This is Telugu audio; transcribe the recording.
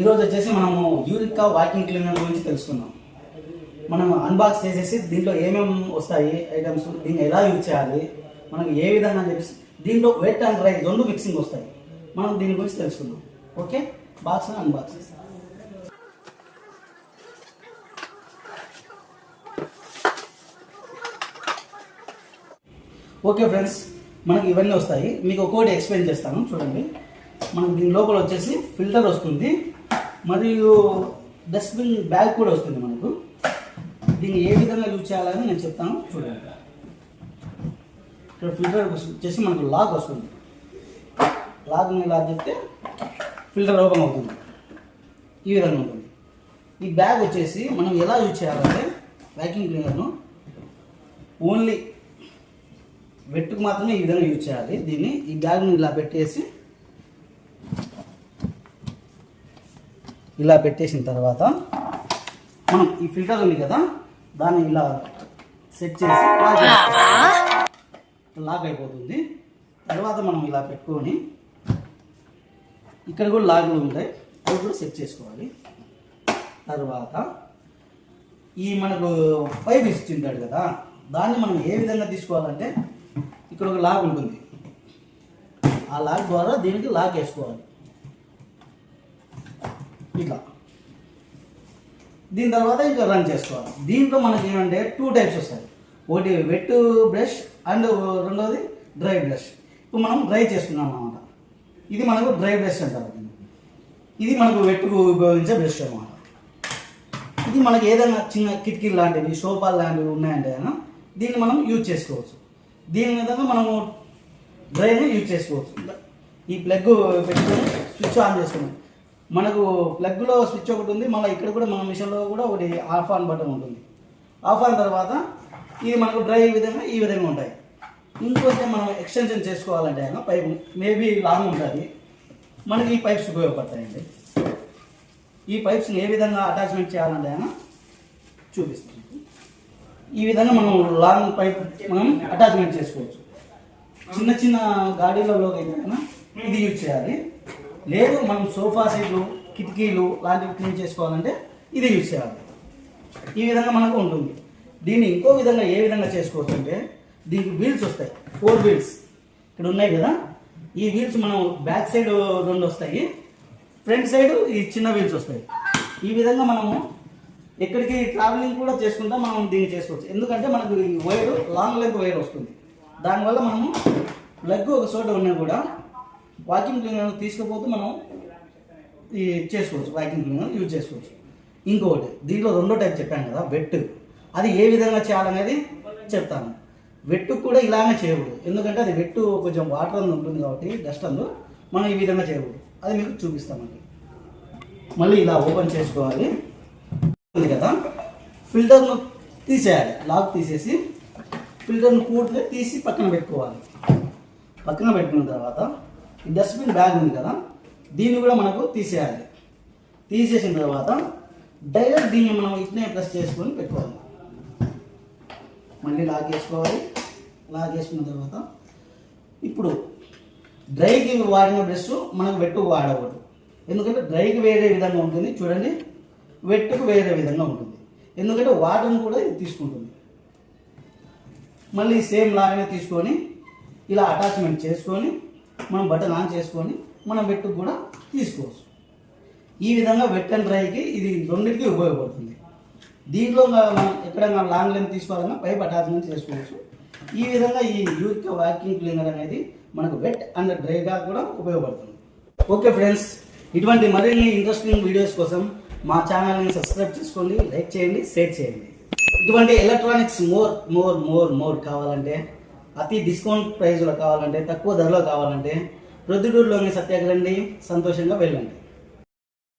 ఈరోజు వచ్చేసి మనము యూరికా వాకింగ్ క్లీనర్ గురించి తెలుసుకుందాం. మనం అన్బాక్స్ చేసేసి దీంట్లో ఏమేమి వస్తాయి ఐటమ్స్ దీన్ని ఎలా యూజ్ చేయాలి మనకు ఏ విధంగా అని చెప్పేసి దీంట్లో వెట్ అండ్ డ్రై రెండు మిక్సింగ్ వస్తాయి. మనం దీని గురించి తెలుసుకుందాం. ఓకే? బాక్స్ అన్బాక్స్ చేస్తాం ఓకే ఫ్రెండ్స్ మనకి ఇవన్నీ వస్తాయి. మీకు ఒక్కోటి ఎక్స్ప్లెయిన్ చేస్తాను చూడండి. మనకు దీని లోపల వచ్చేసి ఫిల్టర్ వస్తుంది. మరియు డస్ట్బిన్ బ్యాగ్ కూడా వస్తుంది మనకు. దీన్ని ఏ విధంగా యూజ్ చేయాలని నేను చెప్తాను. చూడండి. ఇక్కడ ఫిల్టర్ వచ్చేసి మనకు లాక్ వస్తుంది. లాక్ని ఇలా చెప్తే ఫిల్టర్ ఓపెన్ అవుతుంది. ఈ విధంగా ఉంటుంది. ఈ బ్యాగ్ వచ్చేసి మనం ఎలా యూజ్ చేయాలంటే వ్యాక్యూమ్ క్లీనర్ను ఓన్లీ వెట్టుకు మాత్రమే ఈ విధంగా యూజ్ చేయాలి. దీన్ని ఈ బ్యాగ్ని ఇలా పెట్టేసి ఇలా పెట్టేసిన తర్వాత మనం ఈ ఫిల్టర్ ఉంది కదా దాన్ని ఇలా సెట్ చేసి లాక్ అయిపోతుంది. తర్వాత మనం ఇలా పెట్టుకొని ఇక్కడ కూడా లాగులు ఉంటాయి. అవి కూడా సెట్ చేసుకోవాలి. తర్వాత ఈ మనకు పైప్ ఇస్తుంటాడు కదా దాన్ని మనం ఏ విధంగా తీసుకోవాలంటే ఇక్కడ ఒక లాగ్ ఉంటుంది. ఆ లాగ్ ద్వారా దీనికి లాక్ వేసుకోవాలి. ఇట్లా. దీని తర్వాత ఇంకా రన్ చేసుకోవాలి. దీంట్లో మనకి ఏమంటే టూ టైప్స్ వస్తాయి. ఒకటి వెట్ బ్రష్ అండ్ రెండవది డ్రై బ్రష్ ఇప్పుడు మనం డ్రై చేస్తున్నాం అన్నమాట. ఇది మనకు డ్రై బ్రష్ అంటారు దీన్ని. ఇది మనకు వెట్టుకు ఉపయోగించే బ్రష్ అనమాట ఇది మనకి ఏదైనా చిన్న కిటికీలు లాంటివి సోఫాలు లాంటివి ఉన్నాయంటే దీన్ని మనం యూజ్ చేసుకోవచ్చు. దీని విధంగా మనము డ్రైని యూజ్ చేసుకోవచ్చు. ఈ ప్లగ్ పెట్టుకొని స్విచ్ ఆన్ చేసుకున్నాం. మనకు ప్లగ్లో స్విచ్ ఒకటి ఉంది మళ్ళీ ఇక్కడ కూడా మన మిషన్లో కూడా ఒకటి ఆఫ్ ఆన్ బటన్ ఉంటుంది. ఆఫ్ ఆన్ తర్వాత ఇది మనకు డ్రై విధంగా ఈ విధంగా ఉంటాయి. ఇంకొంచెం మనం ఎక్స్టెన్షన్ చేసుకోవాలంటే అయినా పైప్ మేబీ లాంగ్ ఉంటుంది. మనకి ఈ పైప్స్ ఉపయోగపడతాయండి. ఈ పైప్స్ని ఏ విధంగా అటాచ్మెంట్ చేయాలంటే అయినా చూపిస్తాను. ఈ విధంగా మనం లాంగ్ పైప్ మనం అటాచ్మెంట్ చేసుకోవచ్చు. చిన్న చిన్న గాడీలలో అయితే ఇది యూజ్ చేయాలి. లేదు మనం సోఫా సీట్లు కిటికీలు లాంటివి క్లీన్ చేసుకోవాలంటే ఇది యూజ్ చేయాలి. ఈ విధంగా మనకు ఉంటుంది. దీన్ని ఇంకో విధంగా ఏ విధంగా చేసుకోవచ్చు అంటే దీనికి వీల్స్ వస్తాయి. ఫోర్ వీల్స్ ఇక్కడ ఉన్నాయి కదా. ఈ వీల్స్ మనం బ్యాక్ సైడ్ రెండు వస్తాయి. ఫ్రంట్ సైడ్ ఈ చిన్న వీల్స్ వస్తాయి. ఈ విధంగా మనము ఎక్కడికి ట్రావెలింగ్ కూడా చేసుకుంటా మనం దీన్ని చేసుకోవచ్చు. ఎందుకంటే మనకు ఈ వైర్ లాంగ్ లెంత్ వైర్ వస్తుంది. దానివల్ల మనము లెగ్ ఒక చోట ఉన్నా కూడా వాక్యూమ్ క్లీనర్ తీసుకుపోతే మనం ఈ చేసుకోవచ్చు వాక్యూమ్ క్లీనర్ యూజ్ చేసుకోవచ్చు. ఇంకొకటి దీంట్లో రెండో టైప్ చెప్పాను కదా వెట్ అది ఏ విధంగా చేయాలనేది చెప్తాను. వెట్టు కూడా ఇలానే చేయకూడదు. ఎందుకంటే అది వెట్టు కొంచెం వాటర్ అందు ఉంటుంది కాబట్టి డస్ట్ అందు మనం ఈ విధంగా చేయకూడదు. అది మీకు చూపిస్తామండి. మళ్ళీ ఇలా ఓపెన్ చేసుకోవాలి. ఉంది కదా? ఫిల్టర్ను తీసేయాలి. లాక్ తీసేసి ఫిల్టర్ను పూర్తిగా తీసి పక్కన పెట్టుకోవాలి. పక్కన పెట్టుకున్న తర్వాత డస్ట్బిన్ బ్యాగ్ ఉంది కదా దీన్ని కూడా మనకు తీసేయాలి. తీసేసిన తర్వాత డైరెక్ట్ దీన్ని మనం ఇట్నే ప్రెస్ చేసుకొని పెట్టుకోవాలి. మళ్ళీ లాక్ వేసుకోవాలి లాక్ వేసుకున్న తర్వాత ఇప్పుడు డ్రైకి వాడిన బ్రష్ మనకు వెట్టుకు వాడకూడదు. ఎందుకంటే డ్రైకి వేరే విధంగా ఉంటుంది. చూడండి వెట్టుకు వేరే విధంగా ఉంటుంది. ఎందుకంటే వాటర్ని కూడా ఇది తీసుకుంటుంది. మళ్ళీ సేమ్ లాగానే తీసుకొని ఇలా అటాచ్మెంట్ చేసుకొని మనం బటన్ ఆన్ చేసుకొని మనం వెట్టుకు కూడా తీసుకోవచ్చు. ఈ విధంగా వెట్ అండ్ డ్రైకి ఇది రెండింటికి ఉపయోగపడుతుంది. దీంట్లో మనం ఎక్కడైనా లాంగ్ లెంత్ తీసుకోవాలన్నా పైప్ అటాచ్మెంట్ చేసుకోవచ్చు. ఈ విధంగా ఈ యూత్ వాక్యూమ్ క్లీనర్ అనేది మనకు వెట్ అండ్ డ్రైగా కూడా ఉపయోగపడుతుంది. ఓకే ఫ్రెండ్స్ ఇటువంటి మరిన్ని ఇంట్రెస్టింగ్ వీడియోస్ కోసం మా ఛానల్ని సబ్స్క్రైబ్ చేసుకోండి లైక్ చేయండి షేర్ చేయండి. ఇటువంటి electronics more more more more కావాలంటే అతి డిస్కౌంట్ ప్రైస్లో కావాలంటే తక్కువ ధరలో కావాలంటే ప్రొద్దుటూరులోని సత్యాగ్రండి సంతోషంగా వెళ్ళండి.